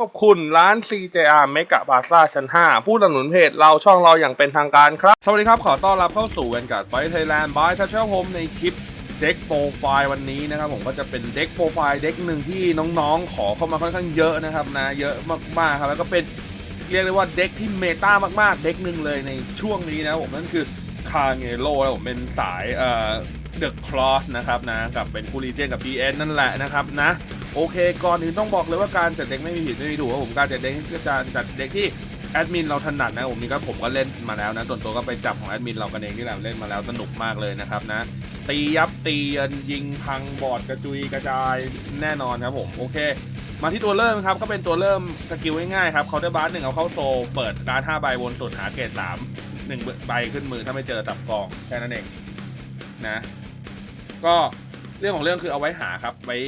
ขอบคุณร้าน CJR เมกะบาซ่าชั้น 5 ผู้สนับสนุนเพจเราช่องเราอย่างเป็นทางการครับ สวัสดีครับ ขอต้อนรับเข้าสู่กันกับไฟไทยแลนด์บายทัชเชอร์โฮมในคลิปเด็กโปรไฟล์วันนี้นะครับผมก็จะเป็นเด็กโปรไฟล์เด็กหนึ่งที่น้องๆ ขอเข้ามาค่อนข้างเยอะนะครับนะเยอะมากๆครับแล้วก็เป็นเรียกได้ว่าเด็กที่เมตามากๆ เด็กหนึ่งเลยในช่วงนี้นะผมนั่นคือคาเงโร่นะผมเป็นสายเอ่อเดอะคลอสนะครับนะกับเป็นคูรีเจนกับ BN นั่นแหละนะครับนะ โอเค ก่อนอื่นต้องบอกเลยว่าการจัดเด็กไม่มีผิดไม่มีถูกครับผมการจัดเด็กก็จะจัดเด็กที่แอดมินเราถนัดนะผมนี่ก็ผมก็เล่นมาแล้วนะส่วนตัวก็ไปจับของแอดมินเรากันเองที่เราเล่นมาแล้วสนุกมากเลยนะครับนะ ตียับตีเยินยิงพังบอดกระจุยกระจายแน่นอนครับผมโอเค มาที่ตัวเริ่มครับก็เป็นตัวเริ่มสกิลง่ายๆครับเคาน์เตอร์บาร์หนึ่งเอาเข้าโซลเปิดการห้าใบบนสุดหาเกรดสามหนึ่งใบขึ้นมือถ้าไม่เจอตับกองแค่นั้นเองนะ ก็ เรื่องของเรื่องคือเอาไว้หาครับ ไว้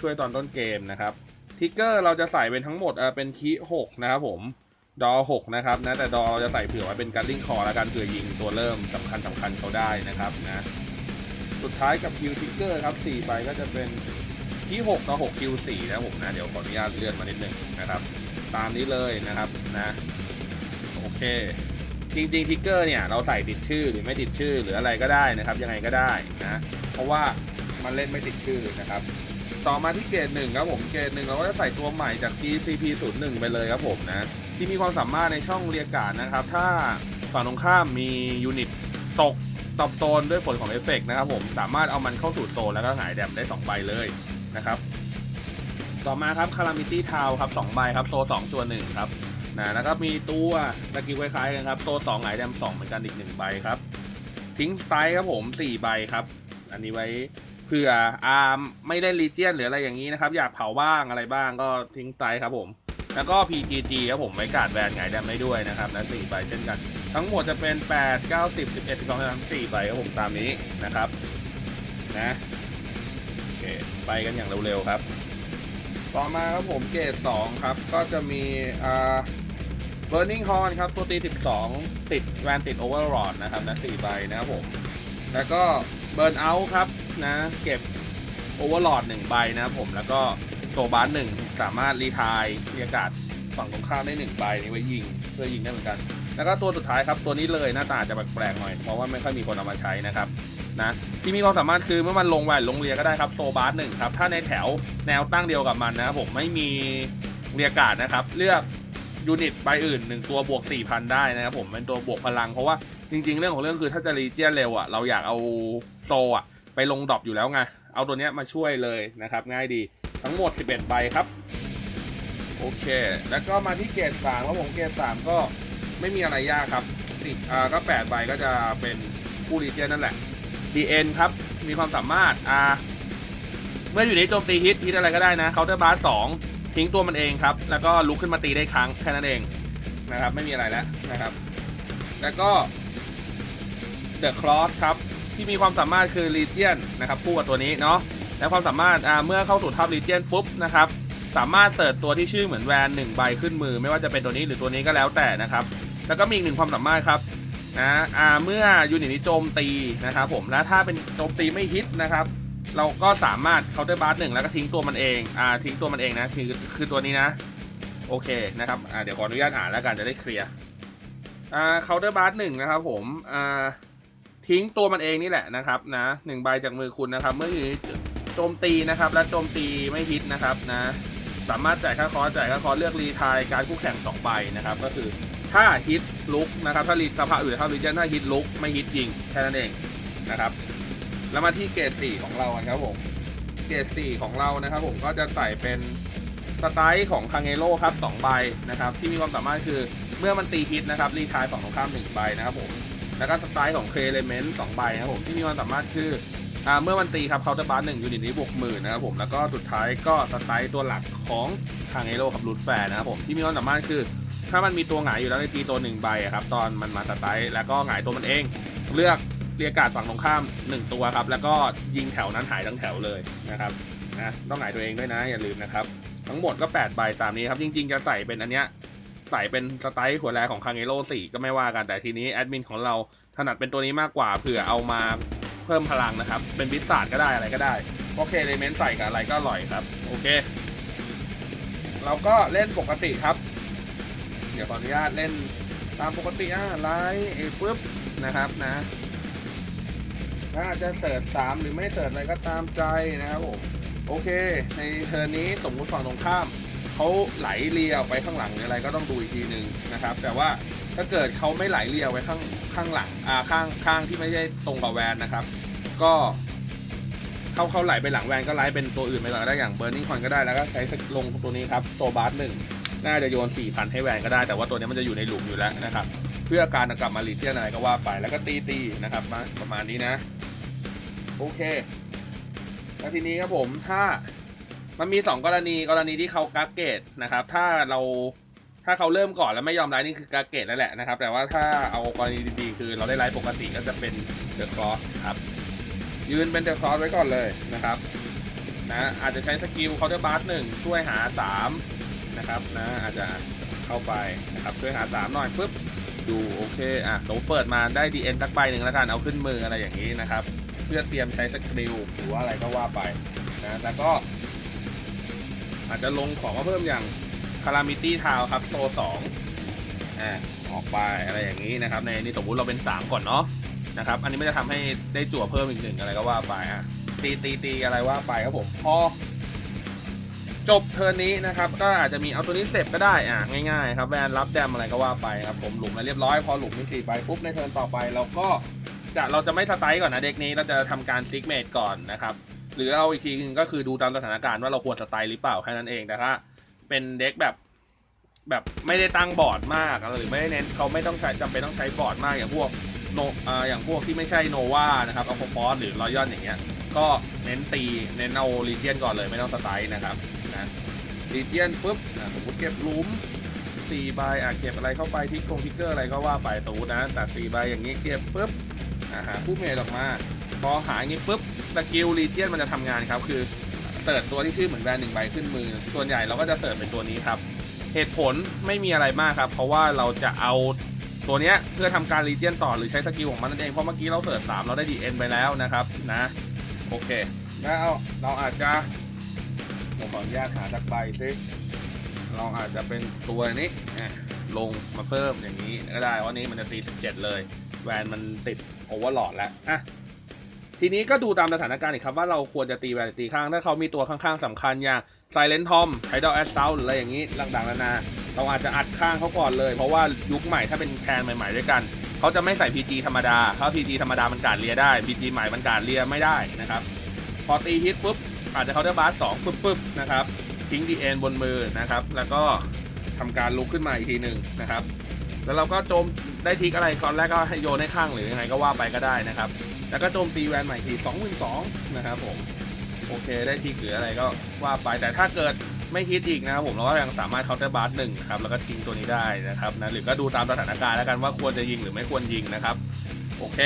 ช่วยตอนต้นเกมนะครับทิกเกอร์เราจะใส่เป็นทั้งหมดเป็นคีหกนะครับผมดอหกนะครับนะแต่ดอเราจะใส่เผื่อไว้เป็นการลิงคอแล้วกันเผื่อยิงตัวเริ่มสำคัญสำคัญเขาได้นะครับนะสุดท้ายกับคิวทิกเกอร์ครับ4ใบก็จะเป็นคีหกต่อหกคิวสี่นะผมนะเดี๋ยวขออนุญาตเลื่อนมานิดนึงนะครับ ตามนี้เลยนะครับนะโอเคจริงๆทิกเกอร์เนี่ยเราใส่ติดชื่อหรือไม่ติดชื่อหรืออะไรก็ได้นะครับ ยังไงก็ได้นะเพราะว่า มันเล่นไม่ติดชื่อนะครับ ต่อมาที่เกรดหนึ่งครับผมเกรดหนึ่งเราก็จะใส่ตัวใหม่จาก GCP 0 1ไปเลยครับผมนะที่มีความสามารถในช่องเรียกการนะครับ ถ้าฝั่งตรงข้ามมียูนิตตกตอบโซนด้วยผลของเอฟเฟกต์นะครับผมสามารถเอามันเข้าสู่โซนแล้วก็หายแดมได้2ใบเลยนะครับ ต่อมาครับ Calamity t o w ครับ2ใบครับโซ2ตัว1ครับนะแล้วก็มีตัวสกิลคล้ายๆกันครับโซ2หายแดม2เหมือนกันอีก1ใบครับทิ้งสไตล์ครับผม4ใบครับ อันนี้ไว้ เผื่ออาร์มไม่ได้รีเจียนหรืออะไรอย่างนี้นะครับ อยากเผาบ้างอะไรบ้างก็ทิ้งไตครับผม แล้วก็ PGG ครับผมไว้การดแวนหงแดมได้ด้วยนะครับนั้น4ใบเช่นกัน ทั้งหมดจะเป็น 8 9 10 11 12 13 4ใบครับผมตามนี้นะครับนะโอเคไปกันอย่างเร็วๆครับ ต่อมาครับผมเกรด2ครับ ก็จะมีอ่า Burning Horn ครับตัวตี 12 ติดแวนติด Overlord นะครับนะ4ใบนะครับผม แล้วก็ Burn Out ครับ นะ เก็บ Overlord 1ใบนะครับนะผมแล้วก็โซบาร์หนึ่งสามารถรีทายมีอากาศฝั่งตรงข้ามได้1ใบนี้ไว้ยิงช่วยยิงได้เหมือนกัน แล้วก็ตัวสุดท้ายครับตัวนี้เลยหน้าตาจะแปลกๆหน่อยเพราะว่าไม่ค่อยมีคนเอามาใช้นะครับนะที่มีความสามารถคือเมื่อมันลงแหวนลงเรียก็ได้ครับโซบาร์หนึ่งครับถ้าในแถวแนวตั้งเดียวกับมันนะครับผมไม่มีเรียการ์ดนะครับเลือกยูนิตใบอื่น1ตัวบวก 4,000 ได้นะครับผมเป็นตัวบวกพลังเพราะว่าจริงๆ เรื่องของเรื่องคือถ้าจะรีเจียนเร็วอะเราอยากเอาโซอะ ไปลงดรอปอยู่แล้วไง เอาตัวเนี้ยมาช่วยเลยนะครับ ง่ายดีทั้งหมด 11 ใบครับ โอเค แล้วก็มาที่เกรด3ครับผมเกรด3ก็ไม่มีอะไรยากครับติดอ่าก็ 8 ใบก็จะเป็นผู้รีเจียนนั่นแหละ DN ครับ มีความสามารถอ่าเมื่ออยู่ในโจมตีฮิตฮิตอะไรก็ได้นะเคาน์เตอร์บาร์สองทิ้งตัวมันเองครับ แล้วก็ลุกขึ้นมาตีได้ครั้งแค่นั้นเองนะครับ ไม่มีอะไรแล้วนะครับ แล้วก็ The Cross ครับ ที่มีความสามารถคือ Legion นนะครับคู่กับตัวนี้เนาะและความสามารถเมื่อเข้าสู่ทับ Legion ปุ๊บนะครับสามารถเสิร์ชตัวที่ชื่อเหมือนแวนหนึ่งใบขึ้นมือ ไม่ว่าจะเป็นตัวนี้หรือตัวนี้ก็แล้วแต่นะครับแล้วก็มีอีกหนึ่งความสามารถครับนะเมื่อยูนิตนี้โจมตีนะครับผมและถ้าเป็นโจมตีไม่ฮิตนะครับ เราก็สามารถเคาน์เตอร์บาร์หนึ่งแล้วก็ทิ้งตัวมันเองอ่าทิ้งตัวมันเองนะคือคือตัวนี้นะโอเคนะครับอ่าเดี๋ยวขออนุญาตอ่านแล้วกันจะได้เคลียร์อ่าเคาน์เตอร์บาร์หนึ่งนะครับผมอ่า ทิ้งตัวมันเองนี่แหละนะครับนะหนึ่งใบจากมือคุณนะครับ เมื่ออยู่โจมตีนะครับ และโจมตีไม่ฮิตนะครับนะสามารถจ่ายค่าคอสจ่ายค่าคอสเลือกรีทายการคู่แข่ง2ใบนะครับ ก็คือถ้าฮิตลุกนะครับถ้ารีสภาพอื่นถ้ารีเจนถ้าฮิตลุกไม่ฮิตยิงแค่นั้นเองนะครับ แล้วมาที่เกรด4ของเราครับผมเกรด4ของเรานะครับ ผมก็จะใส่เป็นสไตล์ของคังเอโร่ครับ2ใบนะครับ ที่มีความสามารถคือเมื่อมันตีฮิตนะครับรีทายฝั่งตรงข้าม1ใบนะครับผม แล้วก็สไตล์ของเคเลเมนต์สองใบนะครับผมที่มีความสามารถคืออ่าเมื่อมันตีครับเคาน์เตอร์บาร์หนึ่งยูนิตนี้บวกหมื่นนะครับผมแล้วก็สุดท้ายก็สไตล์ตัวหลักของทางเอโร่กับรูทแฟร์นะครับผมที่มีความสามารถคือ ถ้ามันมีตัวหงายอยู่แล้วในจีโซนหนึ่งใบครับตอนมันมาสไตล์แล้วก็หงายตัวมันเอง เลือกเรียกาดฝั่งตรงข้าม 1 ตัวครับแล้วก็ยิงแถวนั้นหายทั้งแถวเลยนะครับนะต้องหงายตัวเองด้วยนะอย่าลืมนะครับทั้งหมดก็8ใบตามนี้ครับจริงๆจะใส่เป็นอันเนี้ย ใส่เป็นสไตล์หัวแรของคังเอโร่สี่ก็ไม่ว่ากัน แต่ทีนี้แอดมินของเราถนัดเป็นตัวนี้มากกว่าเผื่อเอามาเพิ่มพลังนะครับ เป็นบิสซาร์ดก็ได้อะไรก็ได้ โอเคเลเมนต์ใส่กับอะไรก็อร่อยครับ โอเค เราก็เล่นปกติครับ เดี๋ยวขออนุญาตเล่นตามปกติอะไลน์ไอ้ปุ๊บนะครับนะถ้าจะเสิร์ชสามหรือไม่เสิร์ชอะไรก็ตามใจนะครับผมโอเค ในเทิร์นนี้สมมุติฝั่งตรงข้าม เขาไหลเลียออกไปข้างหลังหรืออะไรก็ต้องดูอีกทีหนึ่งนะครับ แต่ว่าถ้าเกิดเขาไม่ไหลเลียออกไปข้างข้างหลังอ่าข้างข้างที่ไม่ใช่ตรงกับแวนนะครับ ก็เขาเขาไหลไปหลังแวนก็ไลฟ์เป็นตัวอื่นไปก่อนก็ได้อย่างเบ r ร์นิ่งคอนก็ได้แล้วก็ใช้ลงตัวนี้ครับโซบาร์หนึ่งน่าจะโยน4,000ให้แวนก็ได้แต่ว่าตัวนี้มันจะอยู่ในหลุมอยู่แล้วนะครับ เพื่อการกลับมาลีเจียนอะไรก็ว่าไปแล้วก็ตีตีนะครับมาประมาณนี้นะ โอเคแล้วทีนี้ครับผมถ้า มันมี2กรณีกรณีที่เขากักเกตนะครับ ถ้าเราถ้าเขาเริ่มก่อนแล้วไม่ยอมไลน์นี่คือกักเกตแล้วแหละนะครับ แต่ว่าถ้าเอากรณีดีๆ คือเราได้ไลน์ปกติก็จะเป็นเดอะครอสครับ ยืนเป็นเดอะครอสไว้ก่อนเลยนะครับนะอาจจะใช้สกิลเคาน์เตอร์บาร์หนึ่งช่วยหา3นะครับนะอาจจะเข้าไปนะครับช่วยหา 3 หน่อยปุ๊บดูโอเคอะสมมติเปิดมาได้ดีเอ็นสักใบหนึ่งแล้วกันเอาขึ้นมืออะไรอย่างนี้นะครับ เพื่อเตรียมใช้สกิลหรือว่าอะไรก็ว่าไปนะแล้วก็ อาจจะลงของมาเพิ่มอย่างคารามิตี้ทาวครับโซสองอ่าออกไปอะไรอย่างนี้นะครับ ในนี้สมมุติเราเป็น 3 ก่อนเนาะนะครับ อันนี้ไม่จะทำให้ได้จั่วเพิ่มอีกหนึ่งอะไรก็ว่าไปอะตีตีตีอะไรว่าไปครับผมพอจบเทิร์นนี้นะครับ ก็อาจจะมีเอาตัวนี้เสร็จก็ได้อะง่ายๆครับแวนรับแดมอะไรก็ว่าไปครับผมหลุมมาเรียบร้อยพอหลุมมีสี่ใบปุ๊บในเทิร์นต่อไปเราก็จะเราจะไม่สไตล์ก่อนนะเด็กนี้เราจะทำการซิกเมดก่อนนะครับ หรือเอาอีกทีนึงก็คือดูตามสถานการณ์ว่าเราควรสไตล์หรือเปล่าแค่นั้นเองแต่ถ้าเป็นเด็กแบบแบบไม่ได้ตั้งบอร์ดมากหรือไม่ได้เน้นเขาไม่ต้องใช้จำเป็นต้องใช้บอร์ดมากอย่างพวกโนอ่าอย่างพวกที่ไม่ใช่โนวานะครับเอาฟอร์หรือรอยัลอย่างเงี้ยก็เน้นตีเน้นเอาลีเจียนก่อนเลยไม่ต้องสไตล์นะครับนะลีเจียนปุ๊บสมมติเก็บลุมตีใบอะเก็บอะไรเข้าไปที่กงทิกเกอร์อะไรก็ว่าไปสมมตินะแต่ตีใบอย่างนี้เก็บปุ๊บอะหาคู่เมดออกมา พอหาอย่างนี้ปุ๊บสกิลลีเจียนมันจะทำงานครับ คือเสิร์ชตัวที่ชื่อเหมือนแบรนด์หนึ่งใบขึ้นมือ ส่วนใหญ่เราก็จะเสิร์ชเป็นตัวนี้ครับ เหตุผลไม่มีอะไรมากครับ เพราะว่าเราจะเอาตัวเนี้ยเพื่อทำการรีเจียนต่อหรือใช้สกิลของมันนั่นเอง เพราะเมื่อกี้เราเสิร์ชสามเราได้ดีเอ็นไปแล้วนะครับนะ โอเคแล้วเราอาจจะผมขออนุญาตหาสักใบซิเราอาจจะเป็นตัวนี้ลงมาเพิ่มอย่างนี้ก็ได้ว่านี้มันจะตี 17 เลย แวนมันติดโอเวอร์โหลดแล้วอะ ทีนี้ก็ดูตามสถานการณ์อีกครับว่าเราควรจะตีแวนหรือตีข้าง ถ้าเขามีตัวข้างๆสำคัญอย่าง Silent Tom Tidal Assault หรืออะไรอย่างนี้ต่างๆนานา เราอาจจะอัดข้างเขาก่อนเลย เพราะว่ายุคใหม่ถ้าเป็นแคนใหม่ๆด้วยกันเขาจะไม่ใส่ PG ธรรมดาเพราะ PG ธรรมดามันการเลียได้ PG ใหม่มันการเลียไม่ได้นะครับพอตีฮิตปุ๊บอาจจะเขาได้บาสสองปุ๊บปุ๊บนะครับทิ้งดีเอ็นบนมือนะครับแล้วก็ทำการลุกขึ้นมาอีกทีหนึ่งนะครับแล้วเราก็โจมได้ทิกอะไรก่อนแรกก็โยนให้ข้างหรือยังไงก็ว่าไปก็ได้นะครับ แล้วก็โจมตีแวนใหม่ที2 2 0 0 0นะครับผม โอเคได้ทิกหรืออะไรก็ว่าไป แต่ถ้าเกิดไม่ฮิตอีกนะครับผมเราก็ยังสามารถเคาน์เตอร์บาร์หนึ่งนะครับ แล้วก็ทิ้งตัวนี้ได้นะครับนะ หรือก็ดูตามสถานการณ์แล้วกันว่าควรจะยิงหรือไม่ควรยิงนะครับ โอเค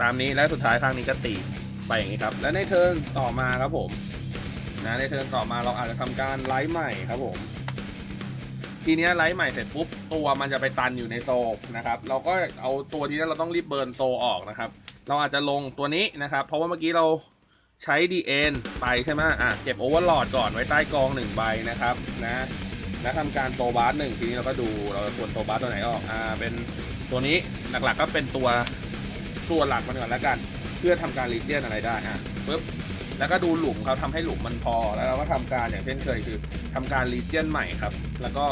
ตามนี้และสุดท้ายข้างนี้ก็ตีไปอย่างนี้ครับ และในเทิร์นต่อมาครับผม นะในเทิร์นต่อมาเราอาจจะทำการไลฟ์ใหม่ครับผมทีนี้ไลฟ์ใหม่เสร็จปุ๊บตัวมันจะไปตันอยู่ในโซนะครับ เราก็เอาตัวนี้เราต้องรีบเบิร์นโซออกนะครับ เราอาจจะลงตัวนี้นะครับ เพราะว่าเมื่อกี้เราใช้ DN ไปใช่ไหมอะเก็บโอเวอร์โหลดก่อนไว้ใต้กอง1ใบนะครับนะแล้วทำการโซบาร์หนึ่งทีนี้เราก็ดูเราจะควรโซบาร์ตัวไหนออกอ่าเป็นตัวนี้หลักๆก็เป็นตัวตัวหลักมันก่อนแล้วกัน เพื่อทำการรีเจียนอะไรได้อะปุ๊บแล้วก็ดูหลุมเขาทำให้หลุมมันพอแล้วเราก็ทำการอย่างเช่นเคยคือทำการรีเจียนใหม่ครับ แล้วก็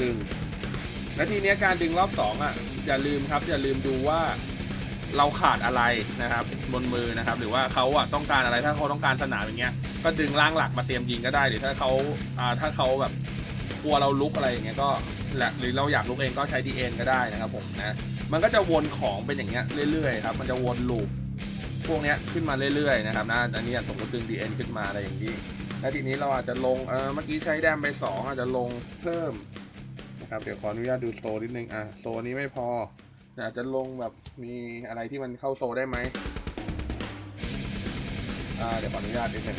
ดึงและทีนี้การดึงรอบสองอะอย่าลืมครับอย่าลืมดูว่า เราขาดอะไรนะครับบนมือนะครับ หรือว่าเขาอะต้องการอะไรถ้าเขาต้องการสนามอย่างเงี้ยก็ดึงร่างหลักมาเตรียมยิงก็ได้หรือถ้าเขาอ่าถ้าเขาแบบกลัวเราลุกอะไรอย่างเงี้ยก็แหละหรือเราอยากลุกเองก็ใช้ดีเอ็นก็ได้นะครับผมนะมันก็จะวนของเป็นอย่างเงี้ยเรื่อยๆครับมันจะวนลูปพวกเนี้ยขึ้นมาเรื่อยๆนะครับนะอันนี้สมมติดึงดีเอ็นขึ้นมาอะไรอย่างนี้แล้วทีนี้เราอาจจะลงเออเมื่อกี้ใช้แดมไปสองอาจจะลงเพิ่มนะครับเดี๋ยวขออนุญาตดูโซนิดนึงอะโซนี้ไม่พอ อาจจะลงแบบมีอะไรที่มันเข้าโซได้ไหมอ่าเดี๋ยวขออนุญาตนิดนึง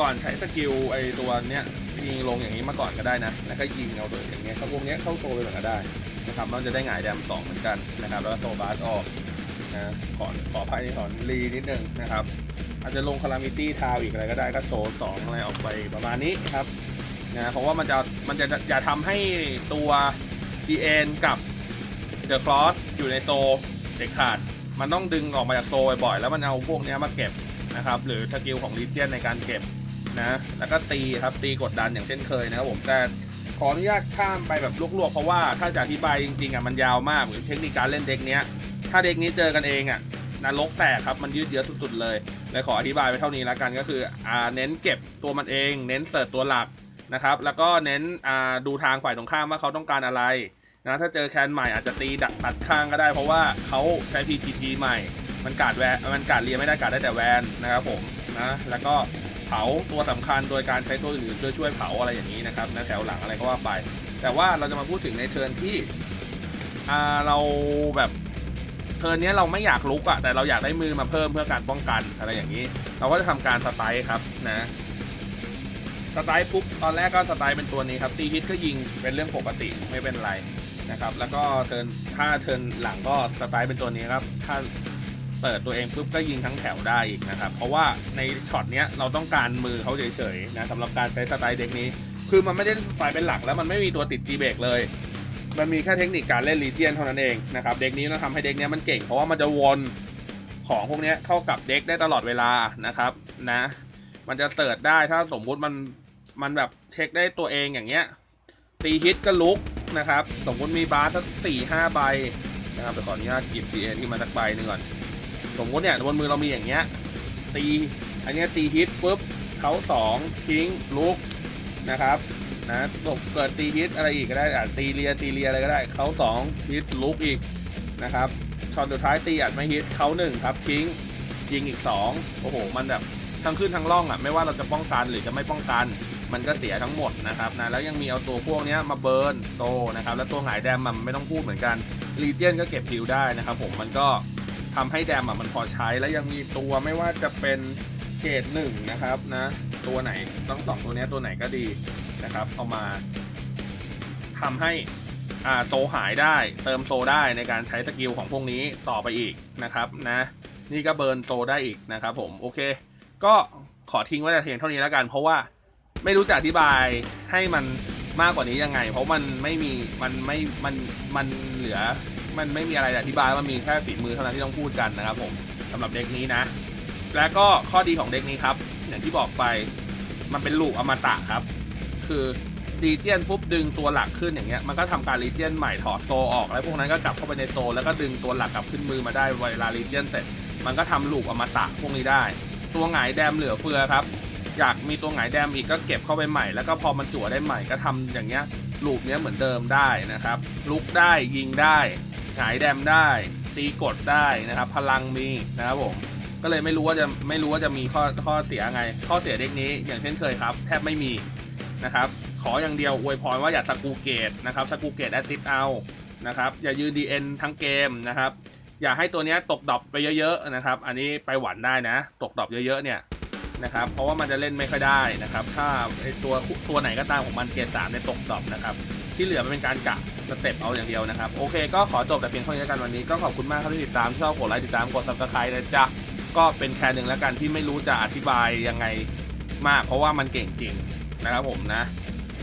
ก่อนใช้สกิลไอตัวเนี้ยยิงลงอย่างนี้มาก่อนก็ได้นะ แล้วก็ยิงเอาตัวอย่างเงี้ยเขาพวกเนี้ยเข้าโซไปก่อนก็ได้นะครับเราจะได้หงายแดมสองเหมือนกันนะครับ แล้วก็โซบาสออกนะขอขออภัยขอรีนิดนึงนะครับ อาจจะลงคารามิตี้ทาวอีกอะไรก็ได้ก็โซสองอะไรออกไปประมาณนี้ครับนะเพราะว่ามันจะมันจะอย่าทำให้ตัว d n กับ The Cross อยู่ในโซเด็ดขาด มันต้องดึงออกมาจากโซบ่อยๆแล้วมันเอาพวกนี้มาเก็บนะครับ หรือสกิลของ Legion ในการเก็บนะแล้วก็ตีครับตีกดดันอย่างเช่นเคยนะครับผมแต่ขออนุญาตข้ามไปแบบลวกๆ เพราะว่าถ้าจะอธิบายจริงๆอะมันยาวมากหรือเทคนิคการเล่นเด็กเนี้ย ถ้าเด็กนี้เจอกันเองอะนรกแตกครับมันยืดเยื้อสุดๆเลยเลยขออธิบายไปเท่านี้แล้วกันก็คืออ่าเน้นเก็บตัวมันเอง เน้นเสิร์ชตัวหลักนะครับแล้วก็เน้นอ่าดูทางฝ่ายตรงข้ามว่าเขาต้องการอะไร นะถ้าเจอแคนใหม่อาจจะตีดักตัดข้างก็ได้ เพราะว่าเขาใช้ PGG ใหม่ มันกาดแวนมันกาดเรียไม่ได้กาดได้แต่แวนนะครับผมนะแล้วก็เผาตัวสำคัญโดยการใช้ตัวอื่นๆช่วยช่วยเผาอะไรอย่างนี้นะครับนะแถวหลังอะไรก็ว่าไป แต่ว่าเราจะมาพูดถึงในเทิร์นที่เราแบบเทิร์นนี้เราไม่อยากลุกอะแต่เราอยากได้มือมาเพิ่มเพื่อการป้องกันอะไรอย่างนี้ เราก็จะทำการสไตล์ครับนะสไตล์ปุ๊บตอนแรกก็สไตล์เป็นตัวนี้ครับตีฮิตก็ยิงเป็นเรื่องปกติไม่เป็นไร นะครับ แล้วก็เทินถ้าเทินหลังก็สไตล์เป็นตัวนี้ครับ ถ้าเปิดตัวเองปุ๊บก็ยิงทั้งแถวได้อีกนะครับ เพราะว่าในช็อตเนี้ยเราต้องการมือเขาเฉยๆนะสำหรับการใช้สไตล์เด็กนี้ คือมันไม่ได้สไตล์เป็นหลักแล้วมันไม่มีตัวติดจีเบกเลย มันมีแค่เทคนิคการเล่นลีเจียนเท่านั้นเองนะครับ เด็กนี้เราทำให้เด็กเนี้ยมันเก่งเพราะว่ามันจะวนของพวกเนี้ยเข้ากับเด็กได้ตลอดเวลานะครับนะ มันจะเสิร์ชได้ถ้าสมมุติมันมันแบบเช็คได้ตัวเองอย่างเงี้ยตีฮิตก็ลุก นะครับ สมมติมีบาสสักสี่ห้าใบนะครับเดี๋ยวขออนุญาตหยิบดีเอ็นที่มาสักใบหนึ่งก่อน สมมติเนี่ยบนมือเรามีอย่างเงี้ย ตี อันเนี้ยตีฮิตปุ๊บเขาสองทิ้งลุกนะครับนะเกิดตีฮิตอะไรอีกก็ได้อะตีเลียตีเลียอะไรก็ได้เขาสองฮิตลุกอีกนะครับช็อตสุดท้ายตีอัดไม่ฮิตเขาหนึ่งครับทิ้งยิงอีกสองโอ้โหมันแบบทั้งขึ้นทั้งล่องอะไม่ว่าเราจะป้องกันหรือจะไม่ป้องกัน มันก็เสียทั้งหมดนะครับนะแล้วยังมีเอาตัวพวกนี้มาเบิร์นโซนะครับแล้วตัวหายแดมมันไม่ต้องพูดเหมือนกันลีเจียนก็เก็บพิวได้นะครับผมมันก็ทำให้แดมอะมันพอใช้แล้วยังมีตัวไม่ว่าจะเป็นเกรดหนึ่งนะครับนะตัวไหนต้องสองตัวนี้ตัวไหนก็ดีนะครับเอามาทำให้อ่าโซหายได้เติมโซได้ในการใช้สกิลของพวกนี้ต่อไปอีกนะครับนะนี่ก็เบิร์นโซได้อีกนะครับผมโอเค ก็ขอทิ้งไว้แต่เพียงเท่านี้แล้วกันเพราะว่า ไม่รู้จะอธิบายให้มันมากกว่านี้ยังไง เพราะมันไม่มีมันไม่มันมันเหลือ มันไม่มีอะไรอธิบายมันมีแค่ฝีมือเท่านั้นที่ต้องพูดกันนะครับผมสำหรับเด็กนี้นะ แล้วก็ข้อดีของเด็กนี้ครับ อย่างที่บอกไปมันเป็นลูกอมตะครับ คือรีเจียนปุ๊บดึงตัวหลักขึ้นอย่างเงี้ยมันก็ทำการรีเจียนใหม่ถอดโซออก แล้วพวกนั้นก็กลับเข้าไปในโซแล้วก็ดึงตัวหลักกลับขึ้นมือมาได้เวลารีเจียนเสร็จ มันก็ทำลูกอมตะพวกนี้ได้ ตัวหงายแดมเหลือเฟือครับ อยากมีตัวหงายแดมอีกก็เก็บเข้าไปใหม่ แล้วก็พอมันจั่วได้ใหม่ก็ทำอย่างเงี้ยลูปเนี้ยเหมือนเดิมได้นะครับ ลุกได้ยิงได้หงายแดมได้ตีกดได้นะครับ พลังมีนะครับผมก็เลยไม่รู้ว่าจะไม่รู้ว่าจะมีข้อข้อเสียไง ข้อเสียเด็กนี้อย่างเช่นเคยครับ แทบไม่มีนะครับขออย่างเดียวอวยพรว่าอย่าสกูเกตนะครับสกูเกตแอซิดเอานะครับอย่ายืน DN ทั้งเกมนะครับอย่าให้ตัวเนี้ยตกดรอปไปเยอะๆนะครับ อันนี้ไปหวันได้นะ ตกดรอปเยอะๆเนี่ย นะครับ เพราะว่ามันจะเล่นไม่ค่อยได้นะครับ ถ้าไอตัวตัวไหนก็ตามของมันเกรดสามในตกดรอปนะครับ ที่เหลือมันเป็นการกะสเต็ปเอาอย่างเดียวนะครับ โอเค ก็ขอจบแต่เพียงเท่านี้แล้วกันวันนี้ ก็ขอบคุณมากครับที่ติดตามที่ชอบกดไลค์ติดตามกดซับสไครต์นะจ๊ะ ก็เป็นแค่หนึ่งแล้วกันที่ไม่รู้จะอธิบายยังไงมาก เพราะว่ามันเก่งจริงนะครับผมนะ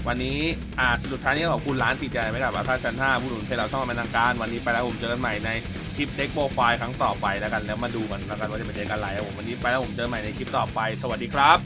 วันนี้อ่าสุดท้ายนี้ขอบคุณร้านซีเจไม่กับอาท่าชั้น5ผู้หนุนเพจเราช่องเป็นทางการ วันนี้ไปแล้วผมเจอกันใหม่ใน คลิปเด็กโปรไฟล์ครั้งต่อไปแล้วกันแล้วมาดูกันแล้วกันว่าจะเป็นเด็กอะไรครับผมวันนี้ไปแล้วผมเจอกันใหม่ในคลิปต่อไปสวัสดีครับ